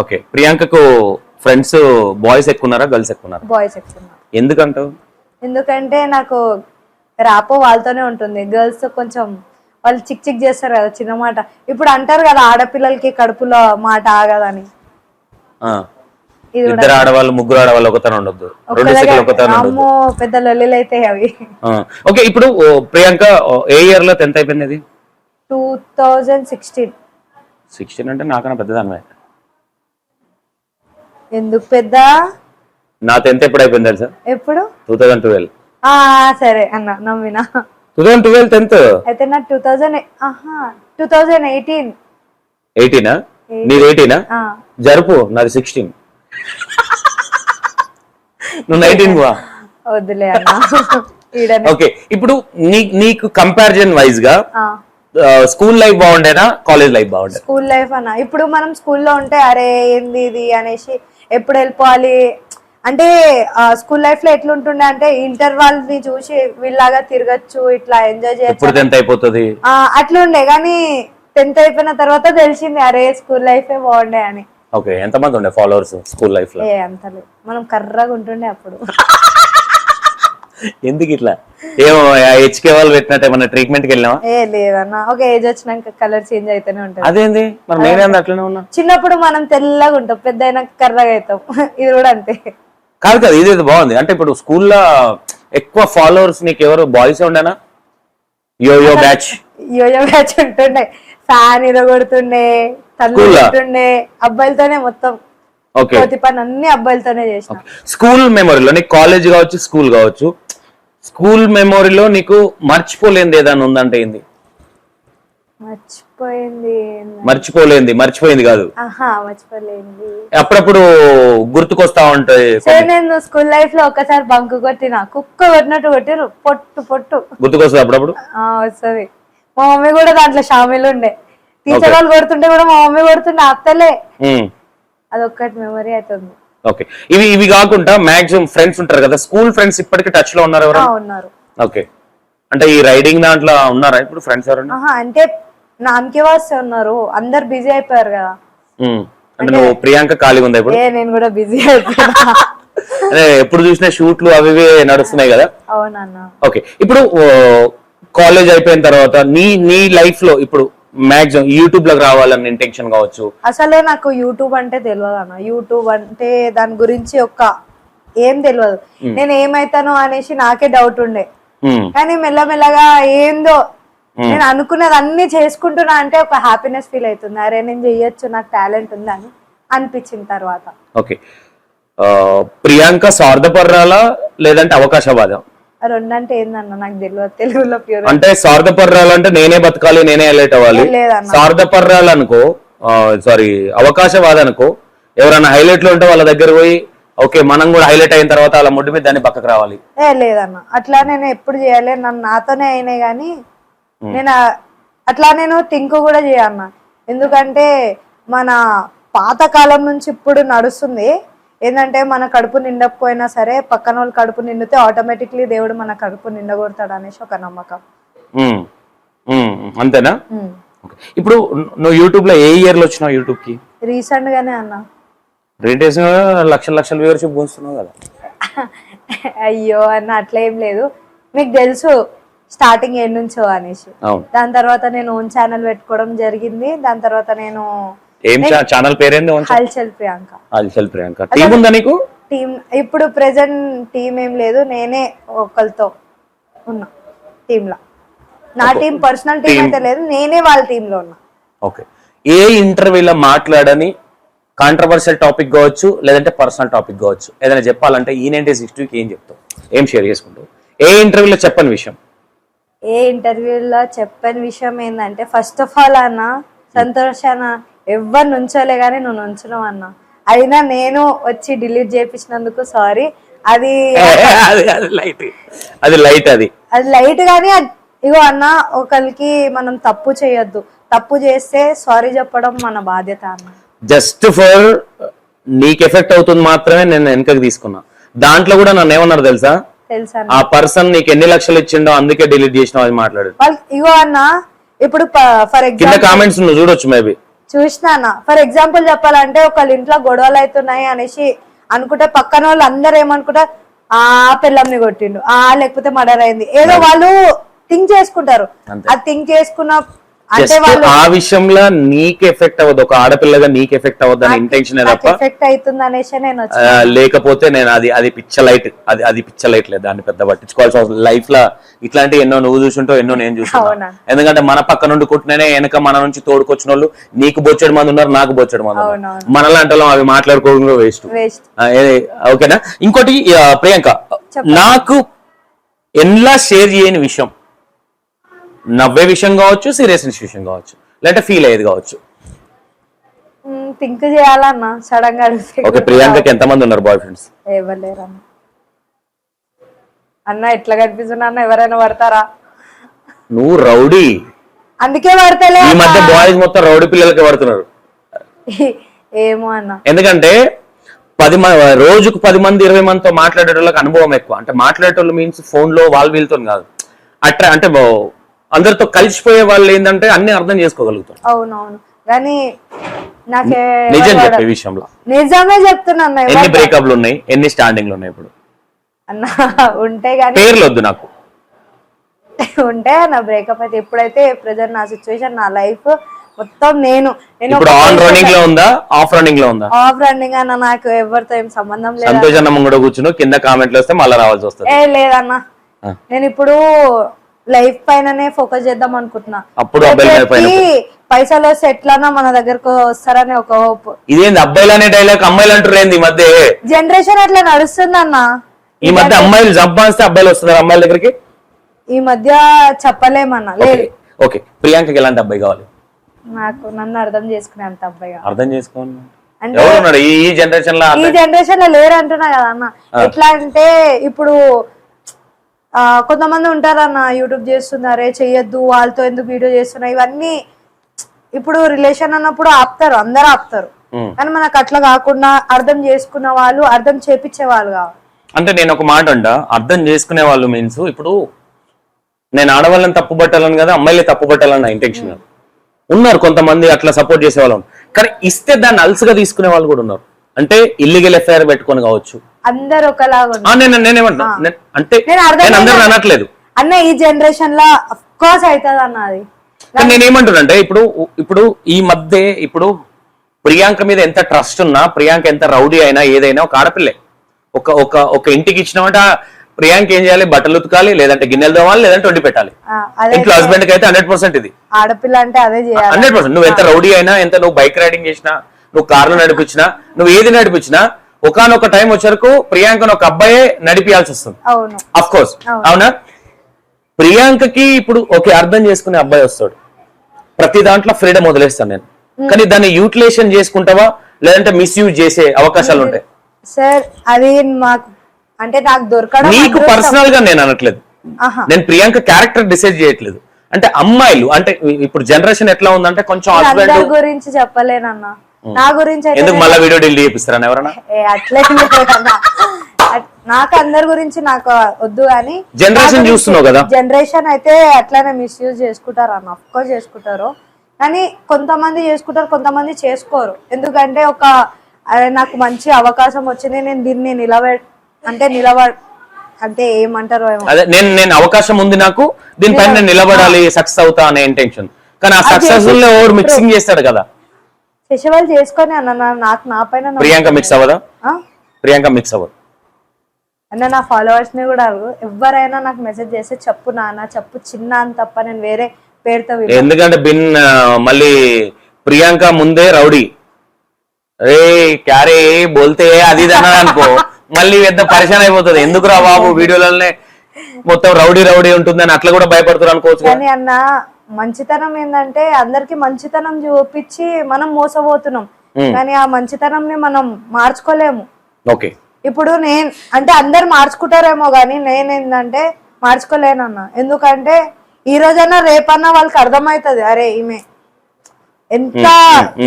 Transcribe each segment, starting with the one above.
Okay. ప్రియాంకకు friends boys ఎక్కున్నారా girls ఎక్కున్నారా? బాయ్స్ ఎక్కుతున్నా ఎందుకంటావు? ఎందుకంటే నాకు రాపో వాళ్ళతోనే ఉంటుంది. గర్ల్స్ కొంచెం వాళ్ళు చిక్ చిక్ చేస్తారు కదా చిన్న మాట. ఇప్పుడు అంటారు కదా ఆడపిల్లలకి కడుపులో మాట ఆగదని. ఇద్దరు ఆడవాళ్ళు ముగ్గురు ఆడవాళ్ళు ఒకతన ఉండొద్దు. రెండు సెకండ్ ఒకతన అమ్మో పెద్ద లొల్లిలు అయితే అవి ఓకే ఇప్పుడు ప్రియాంక ఏ ఇయర్లో టెన్త్ అయిపోయింది టూ థౌజండ్ సిక్స్టీన్. సిక్స్టీన్ అంటే నాకన్నా పెద్దదానివే. ఎందుకు పెద్ద? నా టెన్త్ ఎప్పుడు అయిపోయింది తెలుసా? ఎప్పుడు? టూ థౌసండ్ ట్వెల్వ్ ఆ సరే అన్న నమ్మినా. Two thousand twelve tenth? అయితే నా టూ థౌజండ్ ఆహా టూ థౌజండ్ ఎయిటీన్ ఎయిటీనా నీది ఎయిటీనా ఆ, జరుపు నాది సిక్స్టీన్ నువ్వు నైన్టీన్ వా? వద్దులే అన్న. ఓకే ఇప్పుడు నీ నీకు కంపారిజన్ వైజ్గా. స్కూల్ లైఫ్ బాగుండేనా కాలేజ్ లైఫ్ బాగుండేనా? స్కూల్ లైఫ్ అన్న. ఇప్పుడు మనం స్కూల్లో ఉంటే అరే ఏంది ఇది అనేసి ఎప్పుడు వెళ్ళిపోవాలి? అంటే స్కూల్ లైఫ్లో ఎట్లుంటుండే అంటే ఇంటర్వాల్ని చూసి వీళ్ళలాగా తిరగచ్చు ఇట్లా ఎంజాయ్ చేయొచ్చు. టెన్త్ అయిపోతుంది? అట్లుండే కానీ టెన్త్ అయిపోయిన తర్వాత తెలిసింది అరే స్కూల్ లైఫే బాగుండే అని. ఓకే ఎంతమంది ఉండే ఫాలోవర్స్ స్కూల్ లైఫ్లో ఏ అంతలేదు. మనం కర్రగా ఉంటుండే అప్పుడు. ఎందుకు ఇట్లా? ఏమో హెచ్కే వాళ్ళు పెట్టినట్టు ఏమన్నా ట్రీట్మెంట్కి వెళ్ళినావా? ఏ లేదన్న. ఒక ఏజ్ వచ్చినాక కలర్ చేంజ్ అయితేనే ఉంటుంది. అదేంది? మరి నేనే అంద. అట్లనే ఉన్నా? చిన్నప్పుడు మనం తెల్లగా ఉంటాం పెద్ద అయినాక కర్రగా అవుతాం. ఇది కూడా అంతే. కాదు కాదు ఇది బాగుంది. అంటే ఇప్పుడు స్కూల్లో ఎక్కువ ఫాలోవర్స్ నీకు ఎవరు బాయ్స్ ఉండేనా? Yo yo batch yo yo batch ఉంటుండే. ఫ్యాన్ ఇదో కొడుతుండే తల్లి? ఉంటుండే అబ్బాయిలతోనే మొత్తం. ఓకే. కోతి పని అన్ని అబ్బాయిలతోనే చేసిన. స్కూల్ మెమొరీలో నీకు కాలేజ్ కావచ్చు స్కూల్ కావచ్చు స్కూల్ మెమొరీలో నీకు మర్చిపోలేనిది ఏదైనా ఉందంటే ఏంది? మర్చిపోయింది మర్చిపోలేంది మర్చిపోయింది కాదు. ఆహా మర్చిపోలేంది అప్పుడప్పుడు గుర్తుకొస్తా ఉంటాయి సరే నేను స్కూల్ లైఫ్లో ఒక్కసారి బంకు కొట్టిన. కుక్క కొట్టినట్టు కొట్టిరు పొట్టు పొట్టు. గుర్తుకొస్తుంది అప్పుడప్పుడు? వస్తుంది మా మమ్మీ కూడా దాంట్లో షామిల్ ఉండే. టీచర్ వాళ్ళు కొడుతుంటే కూడా మా మమ్మీ కొడుతుండే అత్తలే. అదొక్కటి మెమరీ అవుతుంది ఓకే ఇవి ఇవి కాకుండా మాక్సిమం ఫ్రెండ్స్ ఉంటారు కదా స్కూల్ ఫ్రెండ్స్ ఇప్పటికీ టచ్లో ఉన్నారు ఎవరు ఉన్నారు. ఓకే అంటే ఈ రైడింగ్ దాంట్లో ఉన్నారా ఇప్పుడు ఫ్రెండ్స్ ఎవరన్నా ఆహా అంటే నామకే వాస్తే ఉన్నారు. అందరు బిజీ అయిపోయారు కదా. ఉమ్. అంటే నువ్వు ప్రియాంక ఖాళీగా ఉందా ఇప్పుడు? ఏ నేను కూడా బిజీ అయిపోయినా. అదే ఎప్పుడు చూసినా షూట్లు అవి నడుస్తున్నాయి కదా? అవునన్న. ఓకే ఇప్పుడు కాలేజ్ అయిపోయిన తర్వాత నీ నీ లైఫ్లో ఇప్పుడు మాక్సిమం యూట్యూబ్లోకి రావాలని ఇంటెన్షన్ కావచ్చు. అసలే నాకు యూట్యూబ్ అంటే తెలియదు అన్న. యూట్యూబ్ అంటే దాని గురించి ఒక ఏం తెలియదు నేను ఏమైతానో అనేసి నాకే డౌట్ ఉండే. ఉమ్. కానీ మెల్లమెల్లగా ఏందో నేను అనుకున్నది అన్ని చేసుకుంటున్నా అంటే ఒక హ్యాపీనెస్ ఫీల్ అవుతుంది. అరే నేను చెయ్యొచ్చు నాకు టాలెంట్ ఉందని అనిపించిన తర్వాత. ఓకే ప్రియాంక స్వార్థపర్రాలా లేదంటే అవకాశవాదం? ఆ రెండంటే ఏందన్న నాకు తెలియదు తెలుగులో ప్యూర్ అంటే స్వార్థపర్రాలు అంటే నేనే బతకాలి నేనే హైలైట్ అవ్వాలి. లేదన్న. స్వార్థపర్రాలు అనుకో సారీ అవకాశవాద అనుకో ఎవరైనా హైలైట్లో ఉంటే వాళ్ళ దగ్గర పోయి ఓకే మనం కూడా హైలైట్ అయిన తర్వాత వాళ్ళ ముడ్డు మీద దాన్ని పక్కకు రావాలి. ఏ లేదన్న. అట్లా నేను ఎప్పుడు చేయాలి నన్ను నాతోనే అయినాయి కానీ నేను అట్లా నేను థింక్ కూడా చేయన్న. ఎందుకంటే మన పాత కాలం నుంచి ఇప్పుడు నడుస్తుంది ఏంటంటే మన కడుపు నిండకపోయినా సరే పక్కన వాళ్ళు కడుపు నిండితే ఆటోమేటిక్లీ దేవుడు మన కడుపు నిండగొడతాడు అనేసి ఒక నమ్మకం. అంతేనా. ఇప్పుడు నువ్వు యూట్యూబ్లో ఏ ఇయర్లో వచ్చినావు యూట్యూబ్కి? రీసెంట్ గానే అన్న. రేటేస్ లక్షల లక్షల వ్యూవర్షిప్ పోస్తున్నావు కదా. అయ్యో అన్న అట్లా ఏం లేదు. మీకు తెలుసు స్టార్టింగ్ ఏ నుంచో అనేసి. దాని తర్వాత నేను ఓన్ ఛానల్ పెట్టుకోవడం జరిగింది. దాని తర్వాత నేను ఏం ఛానల్ పేరేంది హల్చల్ ప్రియాంక. అల్చల్ ప్రియాంక. టీం ఉందా నీకు? టీమ్ ఇప్పుడు ప్రెసెంట్ టీం ఏం లేదు నేనే ఒకరితో ఉన్నా టీమ్లో నా టీం పర్సనల్ టీం అయితే లేదు నేనే వాళ్ళ టీమ్లో ఉన్నా. ఓకే. ఏ ఇంటర్వ్యూలో మాట్లాడని కాంట్రవర్షియల్ టాపిక్ కావచ్చు లేదంటే పర్సనల్ టాపిక్ కావచ్చు ఏదైనా చెప్పాలంటే ఈ నైన్టీ సిక్స్టీకి ఏం చెప్తావు? ఏం షేర్ చేసుకుంటావు? ఏ ఇంటర్వ్యూలో చెప్పని విషయం? ఏ ఇంటర్వ్యూలో చెప్పని విషయం ఏంటంటే ఫస్ట్ ఆఫ్ ఆల్ అన్న సంతోష్ అన్న ఎవ్వరు నుంచోలే కానీ నువ్వు నుంచున్నావు అన్న. అయినా నేను వచ్చి డిలీట్ చేయించినందుకు సారీ. అది లైట్. అది లైట్ అది. అది లైట్ గానీ అద్- ఇగో అన్న ఒకరికి మనం తప్పు చేయొద్దు. తప్పు చేస్తే సారీ చెప్పడం మన బాధ్యత అన్న. జస్ట్ ఫర్ నీకు ఎఫెక్ట్ అవుతుంది మాత్రమే నేను వెనకకి తీసుకున్నా. దాంట్లో కూడా నన్ను ఏమన్నారు తెలుసా? ఆ పర్సన్ నీకు ఎన్ని లక్షలు ఇచ్చిండో అందుకే డిలీట్ చేసినావు అది మాట్లాడు. ఇగో అన్న ఇప్పుడు ఫర్ ఎగ్జాంపుల్ కామెంట్స్ నువ్వు చూడొచ్చు మేబీ. చూసినా ఫర్ ఎగ్జాంపుల్ చెప్పాలంటే ఒకళ్ళ ఇంట్లో గొడవలు అవుతున్నాయి అనేసి అనుకుంటే పక్కన వాళ్ళు అందరు ఏమనుకుంటారు ఆ పిల్లంని కొట్టిండు ఆ లేకపోతే మర్డర్ అయింది. ఏదో వాళ్ళు థింక్ చేసుకుంటారు. అది థింక్ చేసుకున్న జస్ట్ ఆ విషయంలో నీకు ఎఫెక్ట్ అవ్వదు. ఒక ఆడపిల్లగా నీకు ఎఫెక్ట్ అవ్వదు అని ఇంటెన్షన్ తప్ప ఎఫెక్ట్ అవుతుంది అనేసి నేను ఆ, వచ్చి లేకపోతే నేను అది అది పిచ్చ లైట్ అది అది పిచ్చ లైట్ లేదు. దాన్ని పెద్ద పట్టించుకోవాల్సిన అవసరం లైఫ్లో ఇట్లాంటి ఎన్నో నువ్వు చూసుంటావు ఎన్నో నేను చూసుంటా అవునా. ఎందుకంటే మన పక్క నుండి కొట్టిననే వెనక మన నుంచి తోడుకొచ్చిన వాళ్ళు నీకు బొచ్చెడు మంది ఉన్నారు నాకు బొచ్చెడు మంది ఉన్నారు. మనలాంటి వాళ్ళం అవి మాట్లాడుకోవడం వేస్ట్ ఓకేనా? ఇంకోటి ప్రియాంక నాకు ఎన్లా షేర్ చేయని విషయం నవ్వే విషయం కావచ్చు సీరియస్నెస్ విషయం కావచ్చు లేదంటే ఫీల్ అయ్యేది కావచ్చు. థింక్ చేయాలన్నా సడన్గా ఓకే ప్రియాంకకి ఎంతమంది ఉన్నారు బాయ్ ఫ్రెండ్స్ ఇవ్వలేరన్న అన్న ఎట్లా కనిపిస్తున్నా అన్న ఎవరైనా పడతారా? నువ్వు రౌడీ. అందుకే పడతలే ఈ మధ్య బాయ్స్ మొత్తం రౌడీ పిల్లలకి పడుతున్నారు. ఏమో అన్న. ఎందుకంటే పది మంది రోజుకు పది మంది ఇరవై మందితో మాట్లాడేటోళ్ళకి అనుభవం ఎక్కువ. అంటే మాట్లాడేటోళ్ళు మీన్స్ ఫోన్లో వాళ్ళ వీళ్ళతో కాదు. అట్లా అంటే అందరితో కలిసిపోయే వాళ్ళు ఏంటంటే అన్ని అర్థం చేసుకోగలుగుతారు. అవునవును. కానీ నాకే నిజం చెప్పే విషయంలో. నిజమే చెప్తున్నా ఎన్ని బ్రేకప్లు ఉన్నాయి ఎన్ని స్టాండింగ్లు ఉన్నాయి ఇప్పుడు? అన్న ఉంటే గానీ పేర్లు వద్దు నాకు. ఉంటే నా బ్రేకప్ అయితే ఎప్పుడైతే ప్రజెంట్ నా సిచ్యువేషన్ నా లైఫ్ మొత్తం నేను నేను ఆన్ రన్నింగ్లో ఉందా ఆఫ్ రన్నింగ్లో ఉందా? ఆఫ్ రన్నింగ్ అన్న నాకు ఎవరితో ఏం సంబంధం లేదు సంతోష్ అన్న ముంగడ కూర్చుని కింద కామెంట్లు వస్తే మళ్ళీ రావాల్సి వస్తుంది. ఏ లేదన్న. నేను ఇప్పుడు లైఫ్ పైననే ఫోకస్ చేద్దాం అనుకుంటున్నా. అప్పుడు పైసలు వస్తే ఎట్లన్నా మన దగ్గరకు వస్తారని ఒక హోప్ ఇదేంది? అబ్బాయిలు అనే డైలాగ్ అమ్మాయిలు అంటారు ఈ మధ్య? జనరేషన్ అట్లా నడుస్తుంది అన్న ఈ మధ్య అమ్మాయిలు సంపాదిస్తే అబ్బాయిలు వస్తున్నారు అమ్మాయిల దగ్గరికి? ఈ మధ్య చెప్పలేమన్నా. లేదు. ఓకే. ప్రియాంకకి ఎలాంటి అబ్బాయి కావాలి? నాకు నన్ను అర్థం చేసుకునే అంత అబ్బాయి. అర్థం చేసుకోండి ఈ జనరేషన్లో ఈ జనరేషన్లో లేరు అంటున్నా కదా అన్న. ఎట్లా అంటే ఇప్పుడు కొంతమంది ఉంటారన్న యూట్యూబ్ చేస్తున్నారే చెయ్యొద్దు వాళ్ళతో ఎందుకు వీడియో చేస్తున్నా ఇవన్నీ ఇప్పుడు రిలేషన్ అన్నప్పుడు ఆపుతారు అందరూ ఆపుతారు. కానీ మనకు అట్లా కాకుండా అర్థం చేసుకున్న వాళ్ళు అర్థం చేపించే వాళ్ళు కావాలి. అంటే నేను ఒక మాట అంట అర్థం చేసుకునే వాళ్ళు మీన్స్ ఇప్పుడు నేను ఆడవాళ్ళని తప్పు పట్టాలని కదా అమ్మాయిలే తప్పు పట్టాలని నా ఇంటెన్షన్. ఉన్నారు కొంతమంది అట్లా సపోర్ట్ చేసే వాళ్ళు కానీ ఇస్తే దాన్ని అలసిగా తీసుకునే వాళ్ళు కూడా ఉన్నారు. అంటే ఇల్లీగల్ ఎఫ్ఐఆర్ పెట్టుకొని కావచ్చు అందరు ఒకలాగా నేను నేనేమంటున్నా అంటే నేను. అనట్లేదు. అన్న ఈ జనరేషన్లో అఫ్ కోర్స్ అవుతుంది అన్న అది కానీ నేనేమంటున్నా ఇప్పుడు ఇప్పుడు ఈ మధ్య ఇప్పుడు ప్రియాంక మీద ఎంత ట్రస్ట్ ఉన్నా ప్రియాంక ఎంత రౌడీ అయినా ఏదైనా ఒక ఆడపిల్లే. ఒక ఒక ఒక ఇంటికి ఇచ్చినామంటే ఆ ప్రియాంక ఏం చేయాలి? బట్టలు ఉతకాలి లేదంటే గిన్నెలు తోమాలి లేదంటే వండి పెట్టాలి. ఇంట్లో హస్బెండ్కి అయితే హండ్రెడ్ పర్సెంట్ ఇది. ఆడపిల్ల అంటే అదే హండ్రెడ్ పర్సెంట్ నువ్వు ఎంత రౌడీ అయినా ఎంత నువ్వు బైక్ రైడింగ్ చేసినా నువ్వు కార్లు నడిపించినా నువ్వు ఏది నడిపించినా ఒకనొక టైం వచ్చరకు ప్రియాంకను ఒక అబ్బాయే నడిపియాల్సి వస్తుంది అవును. అఫ్ కోర్స్ అవునా. ప్రియాంకకి ఇప్పుడు ఓకే అర్థం చేసుకునే అబ్బాయి వస్తాడు. ప్రతి దాంట్లో ఫ్రీడమ్ వదిలేస్తాను నేను. కానీ దాన్ని యూటిలైజేషన్ చేసుకుంటావా? లేదంటే మిస్యూజ్ చేసే అవకాశాలు ఉంటాయి. సార్ అది మాకు అంటే నాకు దొరకడం నీకు. పర్సనల్గా నేను అనట్లేదు. నేను ప్రియాంక క్యారెక్టర్ డిసైడ్ చేయట్లేదు. అంటే అమ్మాయిలు అంటే ఇప్పుడు జనరేషన్ ఎట్లా ఉందంటే కొంచెం గురించి చెప్పలేనన్న. నా గురించి ఎందుకు మళ్ళీ వీడియో డిలీట్ చేపిస్తారని ఎవరన్నా? అట్లేం నాకు అందరి గురించి నాకు వద్దు కానీ Generation చూస్తున్నావు కదా. జనరేషన్ అయితే అట్లానే మిస్యూజ్ చేసుకుంటారు అన్న. కోర్స్ చేసుకుంటారు. కానీ కొంతమంది చేసుకుంటారు కొంతమంది చేసుకోరు. ఎందుకంటే ఒక నాకు మంచి అవకాశం వచ్చింది నేను దీన్ని నిలబె అంటే నిలబ అంటే ఏమంటారో ఏమో. అదే నేను నేను అవకాశం ఉంది నాకు దీనిపైన నిలబడాలి సక్సెస్ అవుతా అనే ఇంటెన్షన్ కానీ ఆ సక్సెస్లో మిక్సింగ్ చేస్తాడు కదా? ఫెస్టివల్ చేసుకొని అన్న నాకు నా పైన ప్రియాంక మిక్స్ అవ్వదా? ప్రియాంక మిక్స్ అవ్వదు అన్న నా ఫాలోవర్స్ని కూడా అడుగు ఎవరైనా నాకు మెసేజ్ చేస్తే చెప్పు నాన్న చెప్పు చిన్న అని తప్ప నేను వేరే పేరుతో. ఎందుకంటే బిన్ మళ్ళీ ప్రియాంక ముందే రౌడీ రే క్యారే బోల్తే అది అన్నది అనుకో మళ్ళీ పెద్ద పరిశాన్ అయిపోతుంది ఎందుకు రా బాబు వీడియోలనే మొత్తం రౌడీ రౌడీ ఉంటుందని అట్లా కూడా భయపడుతున్నారు అనుకోవచ్చు. కానీ అన్న మంచితనం ఏంటంటే అందరికి మంచితనం చూపించి మనం మోసపోతున్నాం. కానీ ఆ మంచితనం ని మనం మార్చుకోలేము. ఓకే. ఇప్పుడు నేను అంటే అందరు మార్చుకుంటారేమో కానీ నేనేందంటే మార్చుకోలేనన్న. ఎందుకంటే ఈ రోజన్నా రేపన్నా వాళ్ళకి అర్థమవుతుంది అరే ఈమె ఎంత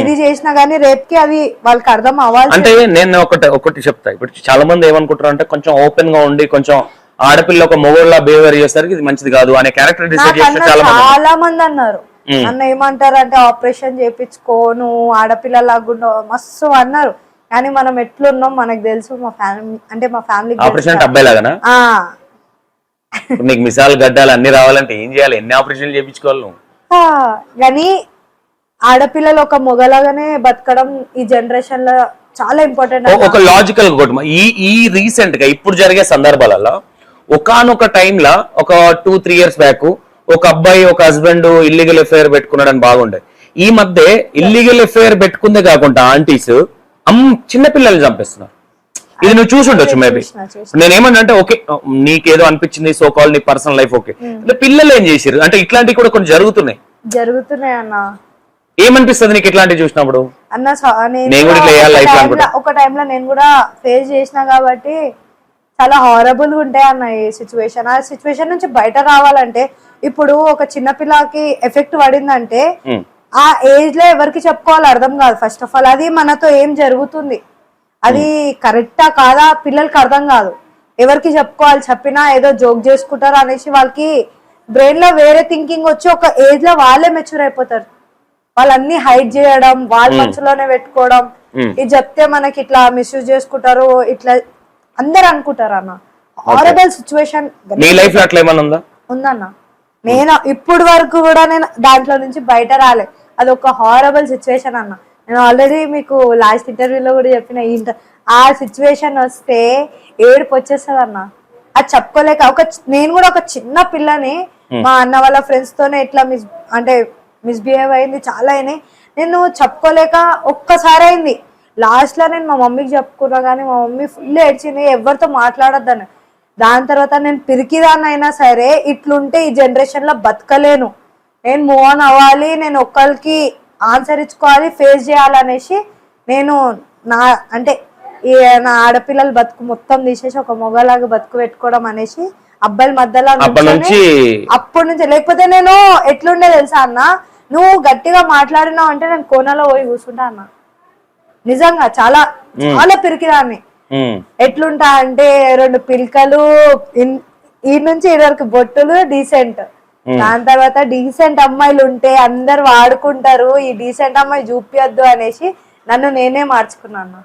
ఇది చేసినా గానీ రేపుకి అది వాళ్ళకి అర్థం అవ్వాలి అంటే నేను ఒకటి ఒకటి చెప్తా. ఇప్పుడు చాలా మంది ఏమనుకుంటారు అంటే కొంచెం ఓపెన్గా ఉండి కొంచెం ఆడపిల్ల ఒక మొగోళ్ళ బిహేవియర్ చేస్తారు ఇది మంచిది కాదు అనే క్యారెక్టర్ డిసైడ్ చాలా మంది చాలా మంది అన్నారు. నన్ను ఏమంటారు అంటే ఆపరేషన్ చేయించుకో నువ్వు ఆడపిల్లలాగా ఉండవు మస్తు అన్నారు. కానీ మనం ఎట్లున్నాం మనకు తెలుసు మా ఫ్యామిలీ అంటే మా ఫ్యామిలీ ఆపరేషన్ అబ్బాయి లాగానా? నీకు మిసాల్ గడ్డాలు అన్ని రావాలంటే ఏం చేయాలి? ఎన్ని ఆపరేషన్లు చేయించుకోవాలి కానీ ఆడపిల్లలు ఒక మొగలాగానే బతకడం ఈ జనరేషన్లో చాలా ఇంపార్టెంట్ ఒక లాజికల్ ఈ ఈ రీసెంట్గా ఇప్పుడు జరిగే సందర్భాలలో ఒకానొక టైంలో ఒక టూ త్రీ ఇయర్స్ బ్యాక్ ఒక అబ్బాయి ఒక హస్బెండ్ ఇల్లీగల్ ఎఫ్ఐఆర్ పెట్టుకున్నాడని బాగుండే. ఈ మధ్య ఇల్లీగల్ ఎఫ్ఐఆర్ పెట్టుకుందే కాకుండా ఆంటీస్ అమ్ చిన్న పిల్లల్ని చంపేస్తున్నారు. ఇది నువ్వు చూసి ఉండొచ్చు మేబీ. నేనేమన్నా అంటే ఓకే నీకేదో అనిపించింది సో కాల్ నీ పర్సనల్ లైఫ్ ఓకే పిల్లలు ఏం చేసిర్రు? అంటే ఇట్లాంటివి కూడా కొన్ని జరుగుతున్నాయి. జరుగుతున్నాయి అన్న. ఏమనిపిస్తుంది నీకు ఇట్లాంటివి చూసినప్పుడు? అన్న నేను కూడా ఒక టైంలో నేను కూడా ఫేస్ చేసిన కాబట్టి చాలా హారబుల్గా ఉంటాయి అన్న ఈ సిచ్యువేషన్ ఆ సిచ్యువేషన్ నుంచి బయట రావాలంటే ఇప్పుడు ఒక చిన్న పిల్లకి ఎఫెక్ట్ పడిందంటే. ఆ ఏజ్లో ఎవరికి చెప్పుకోవాలి అర్థం కాదు. ఫస్ట్ ఆఫ్ ఆల్ అది మనతో ఏం జరుగుతుంది? అది కరెక్టా కాదా? పిల్లలకి అర్థం కాదు. ఎవరికి చెప్పుకోవాలి? చెప్పినా ఏదో జోక్ చేసుకుంటారు అనేసి వాళ్ళకి బ్రెయిన్లో వేరే థింకింగ్ వచ్చి ఒక ఏజ్లో వాళ్ళే మెచ్యూర్ అయిపోతారు. వాళ్ళన్ని హైడ్ చేయడం వాళ్ళ మనసులోనే పెట్టుకోవడం. ఇది చెప్తే మనకి ఇట్లా మిస్యూజ్ చేసుకుంటారు ఇట్లా అందరు అనుకుంటారు అన్న. హారబుల్ సిచ్యువేషన్ నీ లైఫ్లో అట్లా ఏమన్నా ఉందా? ఉందన్న. నేను ఇప్పుడు వరకు కూడా నేను దాంట్లో నుంచి బయట రాలే. అది ఒక హారబుల్ సిచ్యువేషన్ అన్న. నేను ఆల్రెడీ మీకు లాస్ట్ ఇంటర్వ్యూలో కూడా చెప్పిన ఆ సిచ్యువేషన్ వస్తే ఏడుపు వచ్చేస్తుంది అన్న అది చెప్పుకోలేక ఒక నేను కూడా ఒక చిన్న పిల్లని మా అన్న వాళ్ళ ఫ్రెండ్స్ తోనే ఇట్లా మిస్ అంటే మిస్బిహేవ్ అయింది చాలా అయినాయి. నేను చెప్పుకోలేక ఒక్కసారి అయింది. లాస్ట్లో నేను మా మమ్మీకి చెప్పుకున్నా కానీ మా మమ్మీ ఫుల్ ఏడ్చింది ఎవరితో మాట్లాడొద్దని. దాని తర్వాత నేను పిరికిదాన్ని అయినా సరే ఇట్లుంటే ఈ జనరేషన్లో బతకలేను. నేను మూవ్ ఆన్ అవ్వాలి నేను ఒక్కరికి ఆన్సర్ ఇచ్చుకోవాలి ఫేస్ చేయాలనేసి నేను నా అంటే ఈ నా ఆడపిల్లల బతుకు మొత్తం తీసేసి ఒక మొగలాగా బతుకు పెట్టుకోవడం అనేసి అబ్బాయిల మధ్యలో అప్పటి నుంచి లేకపోతే నేను ఎట్లుండే తెలుసా అన్న? నువ్వు గట్టిగా మాట్లాడినావు అంటే నేను కోనలో పోయి కూర్చుంటా అన్న. నిజంగా చాలా చాలా పిరికిదాన్ని. ఎట్లుంటా అంటే రెండు పిల్కలు ఈ నుంచి ఈ వరకు బొట్టులు డీసెంట్ దాని తర్వాత డీసెంట్ అమ్మాయిలు ఉంటే అందరు వాడుకుంటారు ఈ డీసెంట్ అమ్మాయి చూపియొద్దు అనేసి నన్ను నేనే మార్చుకున్నాను.